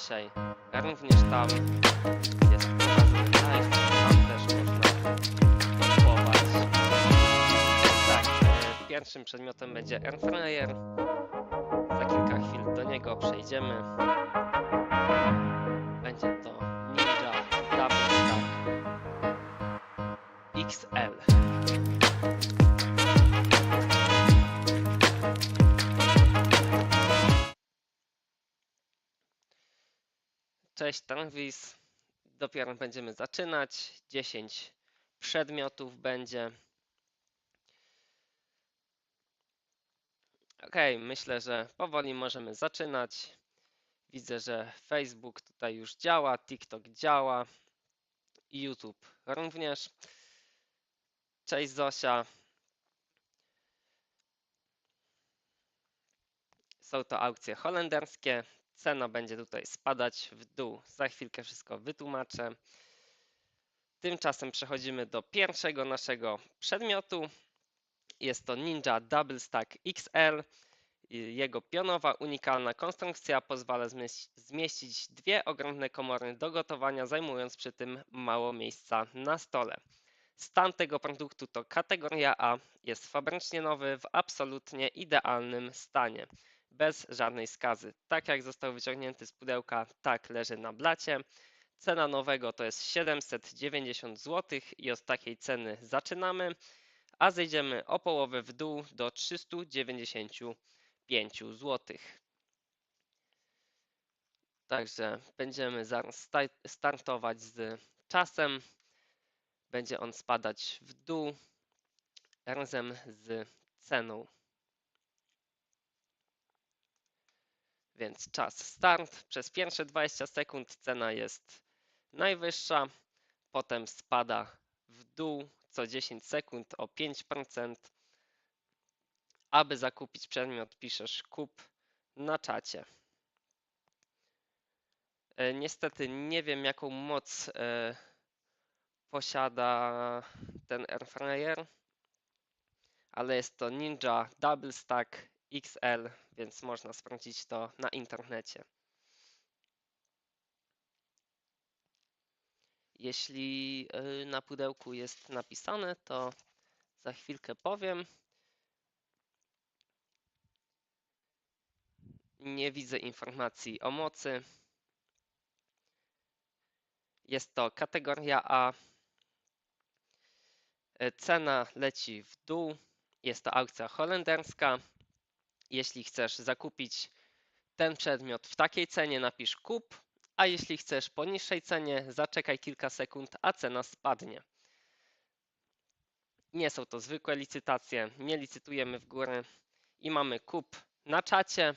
dzisiaj również tam jest prowadzony live, tam też można kupować. Tak, pierwszym przedmiotem będzie Airfryer. Za kilka chwil do niego przejdziemy. Będzie to Cześć Tanwis. Dopiero będziemy zaczynać. 10 przedmiotów będzie. Ok, myślę, że powoli możemy zaczynać. Widzę, że Facebook tutaj już działa, TikTok działa i YouTube również. Cześć Zosia. Są to aukcje holenderskie. Cena będzie tutaj spadać w dół. Za chwilkę wszystko wytłumaczę. Tymczasem przechodzimy do pierwszego naszego przedmiotu. Jest to Ninja Double Stack XL. Jego pionowa, unikalna konstrukcja pozwala zmieś- zmieścić dwie ogromne komory do gotowania, zajmując przy tym mało miejsca na stole. Stan tego produktu to kategoria A, jest fabrycznie nowy, w absolutnie idealnym stanie bez żadnej skazy. Tak jak został wyciągnięty z pudełka, tak leży na blacie. Cena nowego to jest 790 zł i od takiej ceny zaczynamy, a zejdziemy o połowę w dół do 395 zł. Także będziemy startować z czasem. Będzie on spadać w dół razem z ceną. Więc czas start. Przez pierwsze 20 sekund cena jest najwyższa, potem spada w dół co 10 sekund o 5%. Aby zakupić przedmiot, piszesz kup na czacie. E, Niestety nie wiem, jaką moc e, posiada ten airfryer, ale jest to Ninja Double Stack XL, więc można sprawdzić to na internecie. Jeśli y, na pudełku jest napisane, to za chwilkę powiem. Nie widzę informacji o mocy. Jest to kategoria A. E, Cena leci w dół. Jest to aukcja holenderska. Jeśli chcesz zakupić ten przedmiot w takiej cenie, napisz kup, a jeśli chcesz po niższej cenie, zaczekaj kilka sekund, a cena spadnie. Nie są to zwykłe licytacje, nie licytujemy w górę i mamy kup na czacie.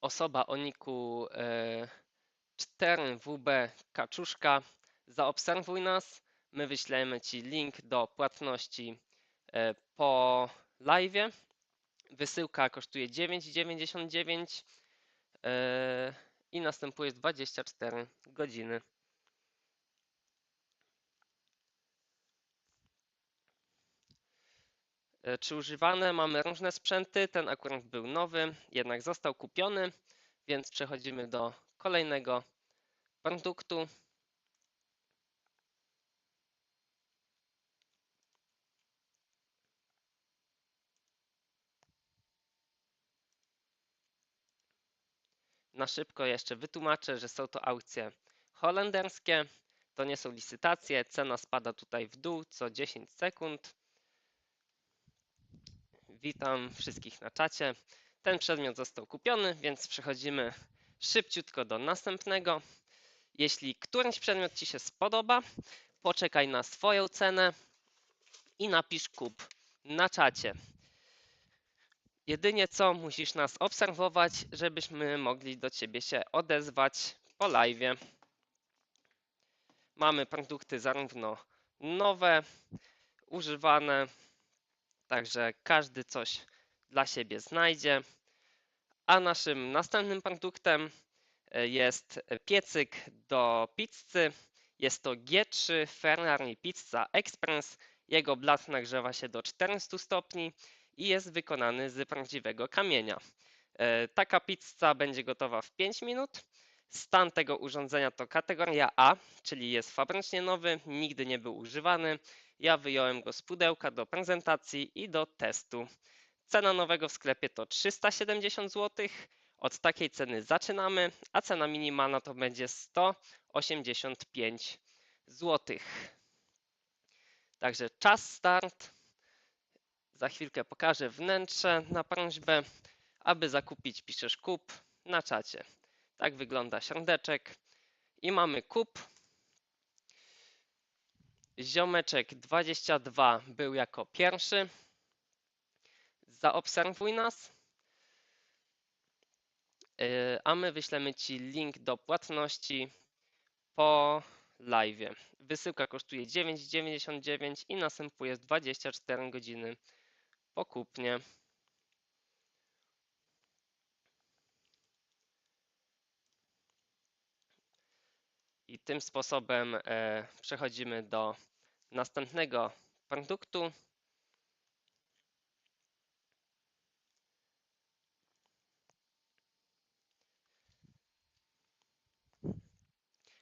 Osoba o niku e, 4WB Kaczuszka, zaobserwuj nas. My wyślemy Ci link do płatności e, po live. Wysyłka kosztuje 9,99 e, i następuje 24 godziny. E, Czy używane? Mamy różne sprzęty. Ten akurat był nowy, jednak został kupiony, więc przechodzimy do kolejnego produktu. Na szybko jeszcze wytłumaczę, że są to aukcje holenderskie. To nie są licytacje. Cena spada tutaj w dół co 10 sekund. Witam wszystkich na czacie. Ten przedmiot został kupiony, więc przechodzimy szybciutko do następnego. Jeśli któryś przedmiot Ci się spodoba, poczekaj na swoją cenę i napisz kup na czacie. Jedynie co musisz nas obserwować, żebyśmy mogli do Ciebie się odezwać po live. Mamy produkty zarówno nowe, używane, także każdy coś dla siebie znajdzie. A naszym następnym produktem e, jest piecyk do pizzy. Jest to G3 Ferrari Pizza Express. Jego blat nagrzewa się do 400 stopni i jest wykonany z prawdziwego kamienia. E, Taka pizza będzie gotowa w 5 minut. Stan tego urządzenia to kategoria A, czyli jest fabrycznie nowy, nigdy nie był używany. Ja wyjąłem go z pudełka do prezentacji i do testu. Cena nowego w sklepie to 370 zł. Od takiej ceny zaczynamy, a cena minimalna to będzie 185 zł. Także czas start. Za chwilkę pokażę wnętrze na prośbę. Aby zakupić, piszesz kup na czacie. Tak wygląda środeczek. I mamy kup. Ziomeczek 22 był jako pierwszy. Zaobserwuj nas. Yy, A my wyślemy Ci link do płatności po live. Wysyłka kosztuje 9,99 i następuje w 24 godziny po kupnie. I tym sposobem e, przechodzimy do następnego produktu.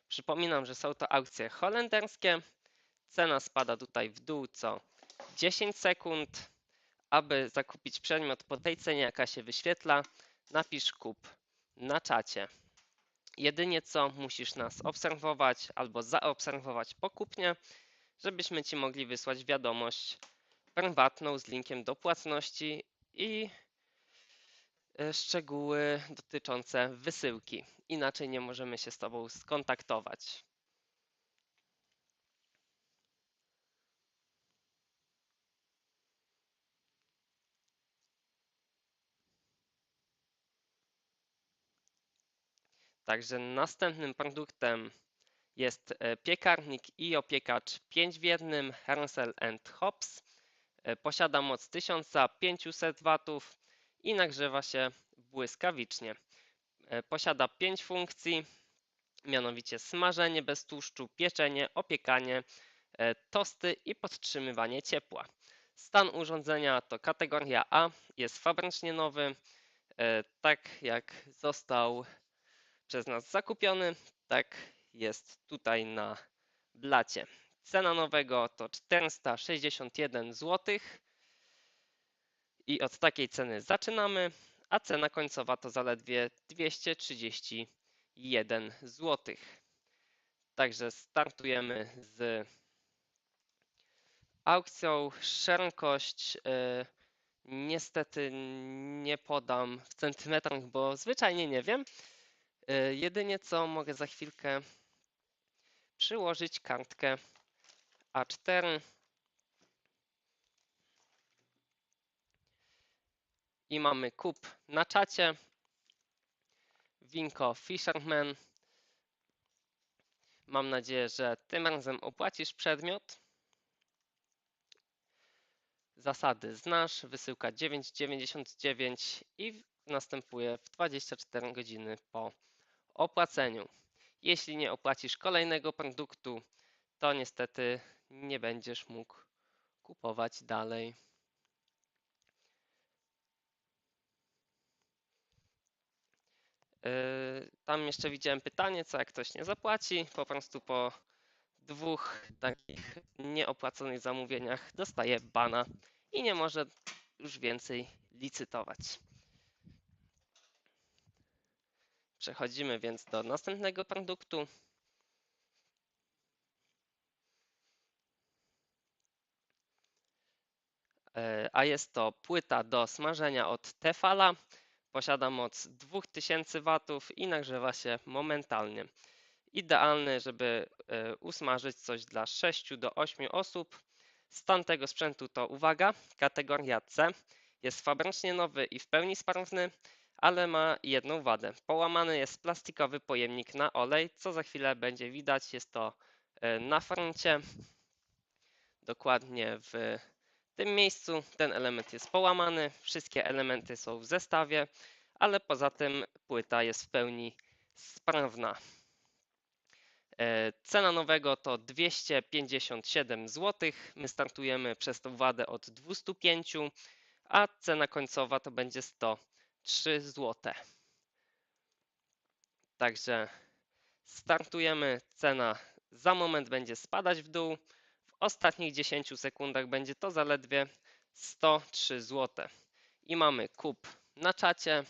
Przypominam, że są to aukcje holenderskie. Cena spada tutaj w dół co 10 sekund. Aby zakupić przedmiot po tej cenie, jaka się wyświetla, napisz kup na czacie. Jedynie co musisz nas obserwować albo zaobserwować po kupnie, żebyśmy Ci mogli wysłać wiadomość prywatną z linkiem do płatności i e, szczegóły dotyczące wysyłki. Inaczej nie możemy się z Tobą skontaktować. Także następnym produktem jest e, piekarnik i opiekacz 5 w jednym Herncel Hobbs. E, Posiada moc 1500 W i nagrzewa się błyskawicznie. E, Posiada 5 funkcji, mianowicie smażenie bez tłuszczu, pieczenie, opiekanie, tosty i podtrzymywanie ciepła. Stan urządzenia to kategoria A, jest fabrycznie nowy, tak jak został przez nas zakupiony, tak jest tutaj na blacie. Cena nowego to 461 zł i od takiej ceny zaczynamy, a cena końcowa to zaledwie 231 zł. Także startujemy z aukcją. Szerokość yy, niestety nie podam w centymetrach, bo zwyczajnie nie wiem. E, jedynie co mogę za chwilkę przyłożyć kartkę A4 i mamy kup na czacie. Winko Fisherman. Mam nadzieję, że tym razem opłacisz przedmiot. Zasady znasz, wysyłka 9,99 i następuje w 24 godziny po opłaceniu. Jeśli nie opłacisz kolejnego produktu, to niestety nie będziesz mógł kupować dalej. Yy, tam jeszcze widziałem pytanie, co jak ktoś nie zapłaci, po prostu po dwóch takich nieopłaconych zamówieniach dostaje bana i nie może już więcej licytować. Przechodzimy więc do następnego produktu. E, a jest to płyta do smażenia od Tefala. Posiada moc 2000 W i nagrzewa się momentalnie. Idealny, żeby e, usmażyć coś dla 6 do 8 osób. Stan tego sprzętu to uwaga, kategoria C. Jest fabrycznie nowy i w pełni sprawny ale ma jedną wadę. Połamany jest plastikowy pojemnik na olej, co za chwilę będzie widać. Jest to e, na froncie, dokładnie w tym miejscu. Ten element jest połamany, wszystkie elementy są w zestawie, ale poza tym płyta jest w pełni sprawna. E, cena nowego to 257 zł. My startujemy przez tą wadę od 205, a cena końcowa to będzie 100 103 zł. Także startujemy, cena za moment będzie spadać w dół. W ostatnich 10 sekundach będzie to zaledwie 103 zł. I mamy kup na czacie.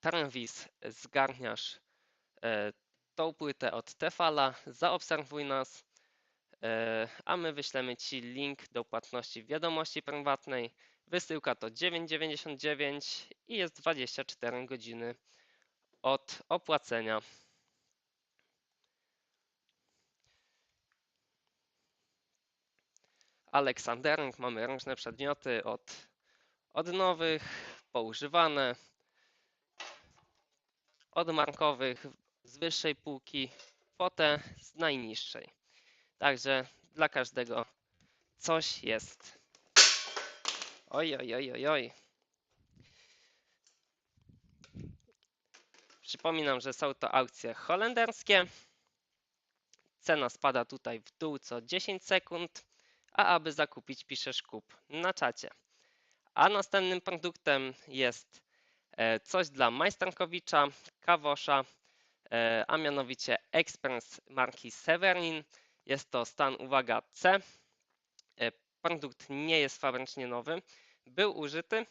Travis, zgarniasz e, tą płytę od Tefala, zaobserwuj nas, e, a my wyślemy Ci link do płatności w wiadomości prywatnej. Wysyłka to 9,99 i jest 24 godziny od opłacenia. Aleksanderung, mamy różne przedmioty od, od nowych, poużywane, od markowych z wyższej półki po te z najniższej. Także dla każdego coś jest. Oj, oj, oj, oj, oj. Przypominam, że są to aukcje holenderskie. Cena spada tutaj w dół co 10 sekund, a aby zakupić piszesz kup na czacie. A następnym produktem jest e, coś dla Majstankowicza, Kawosza, e, a mianowicie Express marki Severin. Jest to stan, uwaga, C. Produkt nie jest fabrycznie nowy, był użyty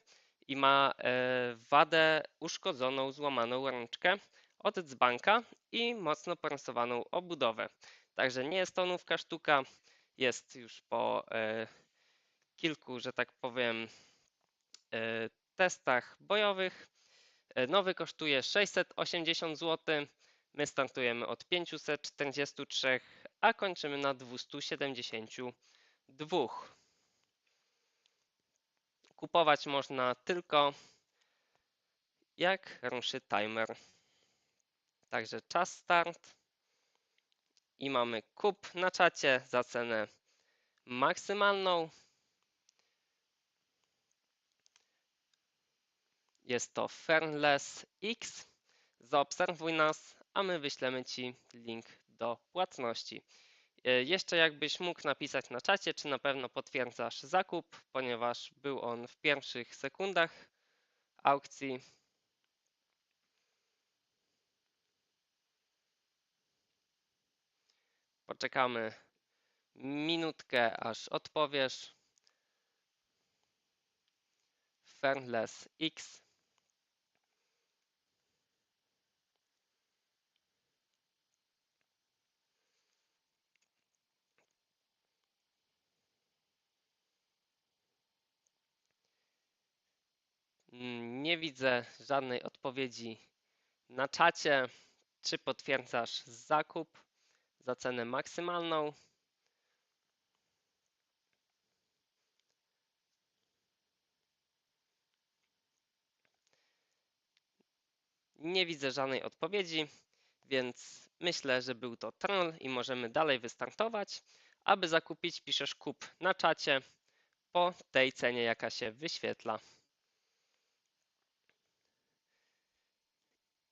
i ma e, wadę uszkodzoną, złamaną rączkę od dzbanka i mocno porysowaną obudowę. Także nie jest to nówka sztuka, jest już po e, kilku, że tak powiem, e, testach bojowych. Nowy kosztuje 680 zł. My startujemy od 543, a kończymy na 272. Kupować można tylko jak ruszy timer. Także czas start. I mamy kup na czacie za cenę maksymalną. Jest to Fernless X. Zaobserwuj nas, a my wyślemy Ci link do płatności. E, Jeszcze jakbyś mógł napisać na czacie, czy na pewno potwierdzasz zakup, ponieważ był on w pierwszych sekundach aukcji. Poczekamy minutkę, aż odpowiesz. Fernless X. Nie widzę żadnej odpowiedzi na czacie. Czy potwierdzasz zakup za cenę maksymalną? Nie widzę żadnej odpowiedzi, więc myślę, że był to troll i możemy dalej wystartować. Aby zakupić, piszesz kup na czacie po tej cenie, jaka się wyświetla.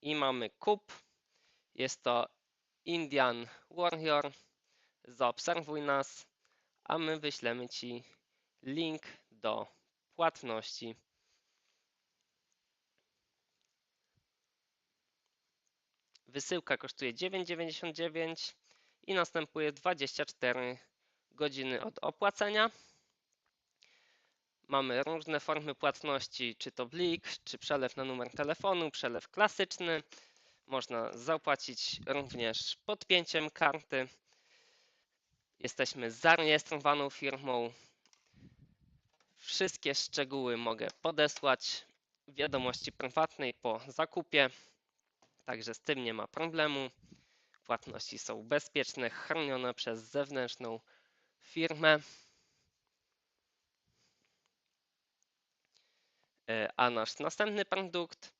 I mamy kup. Jest to Indian Warrior. Zaobserwuj nas, a my wyślemy Ci link do płatności. Wysyłka kosztuje 9,99 i następuje 24 godziny od opłacenia. Mamy różne formy płatności, czy to blik, czy przelew na numer telefonu, przelew klasyczny. Można zapłacić również podpięciem karty. Jesteśmy zarejestrowaną firmą. Wszystkie szczegóły mogę podesłać w wiadomości prywatnej po zakupie, także z tym nie ma problemu. Płatności są bezpieczne, chronione przez zewnętrzną firmę. A nasz następny produkt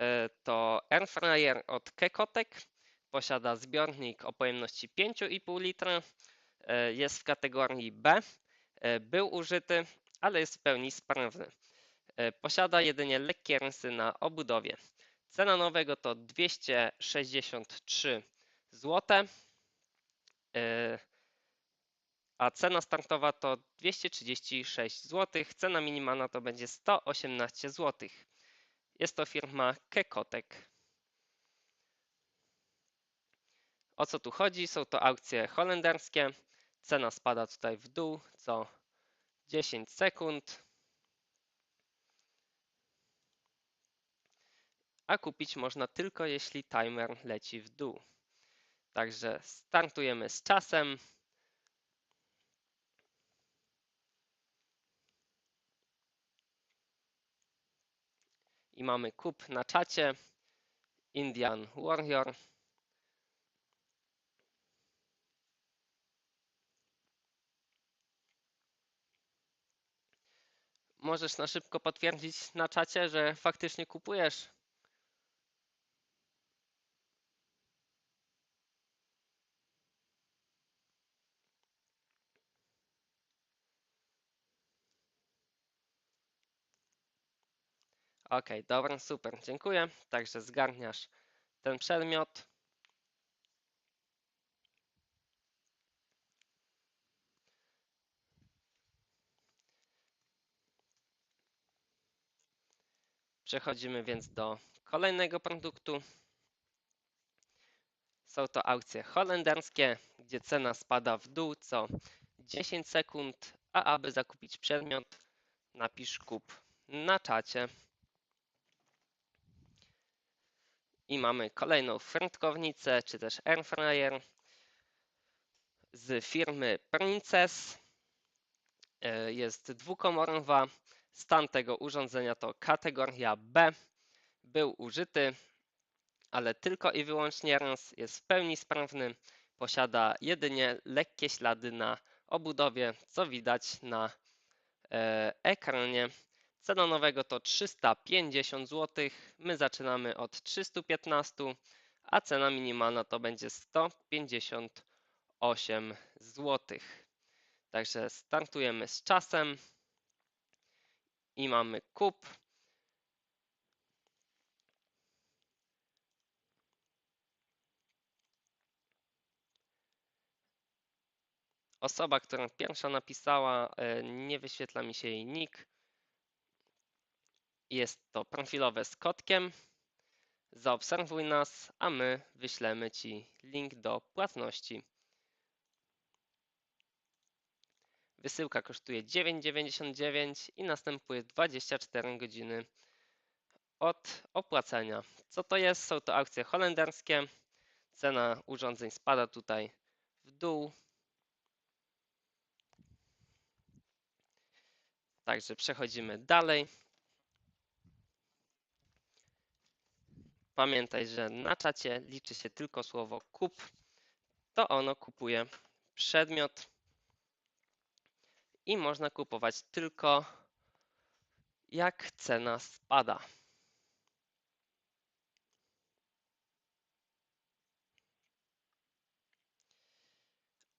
e, to Airfryer od Kekotek. Posiada zbiornik o pojemności 5,5 litra. E, Jest w kategorii B. E, Był użyty, ale jest w pełni sprawny. E, Posiada jedynie lekkie rysy na obudowie. Cena nowego to 263 zł. A cena startowa to 236 zł. Cena minimalna to będzie 118 zł. Jest to firma Kekotek. O co tu chodzi? Są to aukcje holenderskie. Cena spada tutaj w dół co 10 sekund. A kupić można tylko jeśli timer leci w dół. Także startujemy z czasem. I mamy kup na czacie. Indian Warrior. Możesz na szybko potwierdzić na czacie, że faktycznie kupujesz? Ok, dobra, super, dziękuję. Także zgarniasz ten przedmiot. Przechodzimy więc do kolejnego produktu. Są to aukcje holenderskie, gdzie cena spada w dół co 10 sekund, a aby zakupić przedmiot, napisz kup na czacie. I mamy kolejną frytkownicę, czy też airfryer z firmy Princess. E, Jest dwukomorowa. Stan tego urządzenia to kategoria B. Był użyty, ale tylko i wyłącznie raz. Jest w pełni sprawny. Posiada jedynie lekkie ślady na obudowie, co widać na e, ekranie. Cena nowego to 350 zł. My zaczynamy od 315, a cena minimalna to będzie 158 zł. Także startujemy z czasem i mamy kup. Osoba, która pierwsza napisała, e, nie wyświetla mi się jej nick. Jest to profilowe z kotkiem. Zaobserwuj nas, a my wyślemy Ci link do płatności. Wysyłka kosztuje 9,99 i następuje 24 godziny od opłacenia. Co to jest? Są to aukcje holenderskie. Cena urządzeń spada tutaj w dół. Także przechodzimy dalej. Pamiętaj, że na czacie liczy się tylko słowo kup. To ono kupuje przedmiot i można kupować tylko jak cena spada.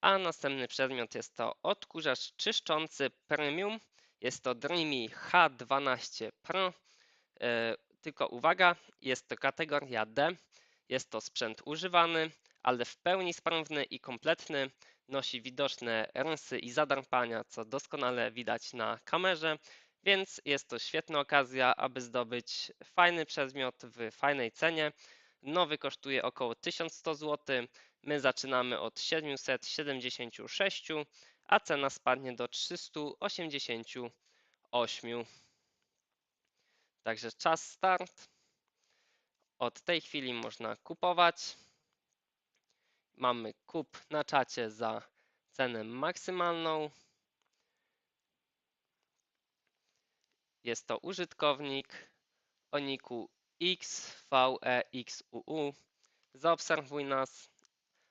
A następny przedmiot jest to odkurzacz czyszczący premium. Jest to Dreamy H12 Pro. Tylko uwaga, jest to kategoria D. Jest to sprzęt używany, ale w pełni sprawny i kompletny. Nosi widoczne rysy i zadarpania, co doskonale widać na kamerze, więc jest to świetna okazja, aby zdobyć fajny przedmiot w fajnej cenie. Nowy kosztuje około 1100 zł. My zaczynamy od 776, a cena spadnie do 388. Także czas start. Od tej chwili można kupować. Mamy kup na czacie za cenę maksymalną. Jest to użytkownik o niku XVEXUU. Zaobserwuj nas,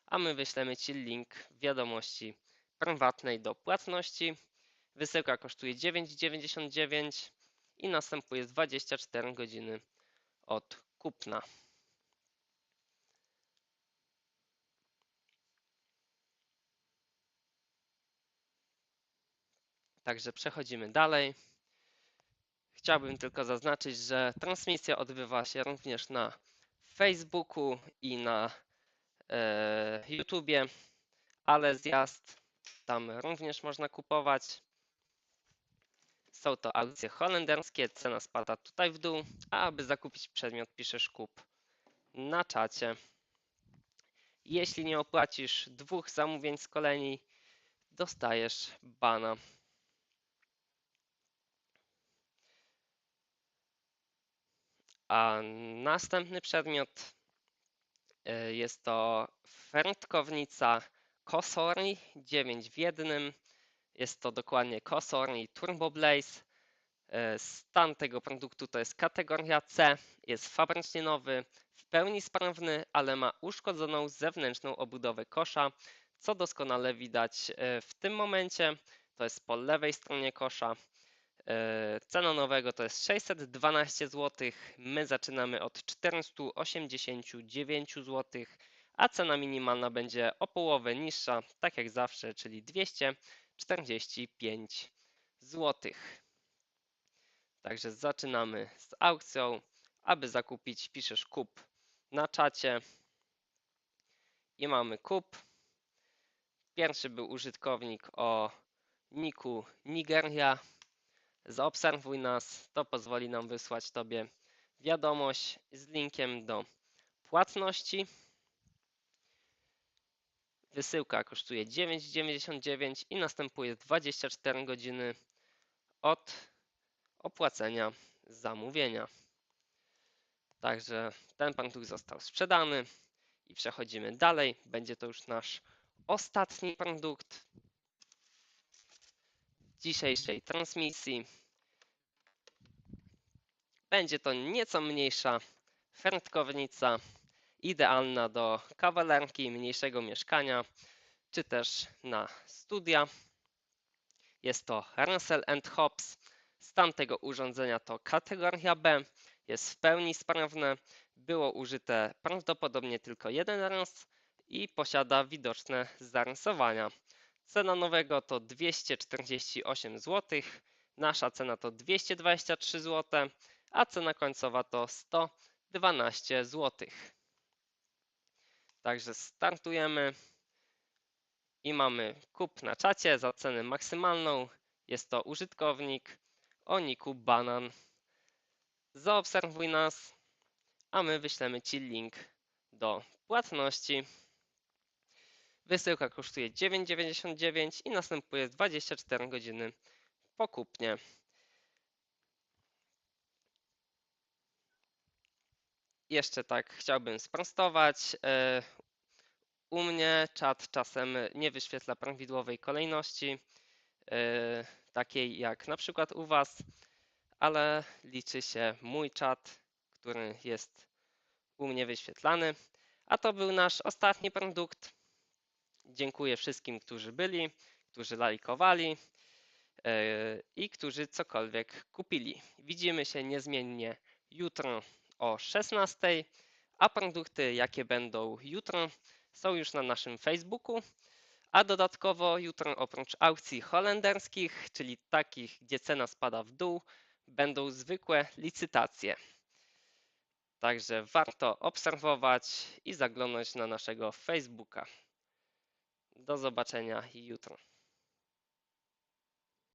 a my wyślemy Ci link wiadomości prywatnej do płatności. Wysyłka kosztuje 9,99 i następuje 24 godziny od kupna. Także przechodzimy dalej. Chciałbym tylko zaznaczyć, że transmisja odbywa się również na Facebooku i na e, YouTubie, ale zjazd Tam również można kupować. Są to aukcje holenderskie, cena spada tutaj w dół, a aby zakupić przedmiot piszesz kup na czacie. Jeśli nie opłacisz dwóch zamówień z kolei, dostajesz bana. A następny przedmiot y, jest to fertkownica Kosori 9 w jednym. Jest to dokładnie Kosori Turbo Blaze. Y, Stan tego produktu to jest kategoria C, jest fabrycznie nowy, w pełni sprawny, ale ma uszkodzoną zewnętrzną obudowę kosza, co doskonale widać y, w tym momencie. To jest po lewej stronie kosza. E, Cena nowego to jest 612 zł. My zaczynamy od 489 zł, a cena minimalna będzie o połowę niższa, tak jak zawsze, czyli 245 zł. Także zaczynamy z aukcją. Aby zakupić, piszesz kup na czacie i mamy kup. Pierwszy był użytkownik o niku Nigeria zaobserwuj nas, to pozwoli nam wysłać Tobie wiadomość z linkiem do płatności. Wysyłka kosztuje 9,99 i następuje 24 godziny od opłacenia zamówienia. Także ten produkt został sprzedany i przechodzimy dalej. Będzie to już nasz ostatni produkt dzisiejszej transmisji. Będzie to nieco mniejsza fertkownica, idealna do kawalerki, mniejszego mieszkania, czy też na studia. Jest to Russell Hobbs. Stan tego urządzenia to kategoria B. Jest w pełni sprawne. Było użyte prawdopodobnie tylko jeden raz i posiada widoczne zarysowania. Cena nowego to 248 zł, nasza cena to 223 zł, a cena końcowa to 112 zł. Także startujemy i mamy kup na czacie za cenę maksymalną. Jest to użytkownik o niku banan. Zaobserwuj nas, a my wyślemy Ci link do płatności. Wysyłka kosztuje 9,99 i następuje 24 godziny po kupnie. Jeszcze tak chciałbym sprostować. E, u mnie czat czasem nie wyświetla prawidłowej kolejności, e, takiej jak na przykład u Was, ale liczy się mój czat, który jest u mnie wyświetlany. A to był nasz ostatni produkt. Dziękuję wszystkim, którzy byli, którzy lajkowali e, i którzy cokolwiek kupili. Widzimy się niezmiennie jutro o 16, a produkty, jakie będą jutro, są już na naszym Facebooku. A dodatkowo jutro oprócz aukcji holenderskich, czyli takich, gdzie cena spada w dół, będą zwykłe licytacje. Także warto obserwować i zaglądać na naszego Facebooka. Do zobaczenia jutro.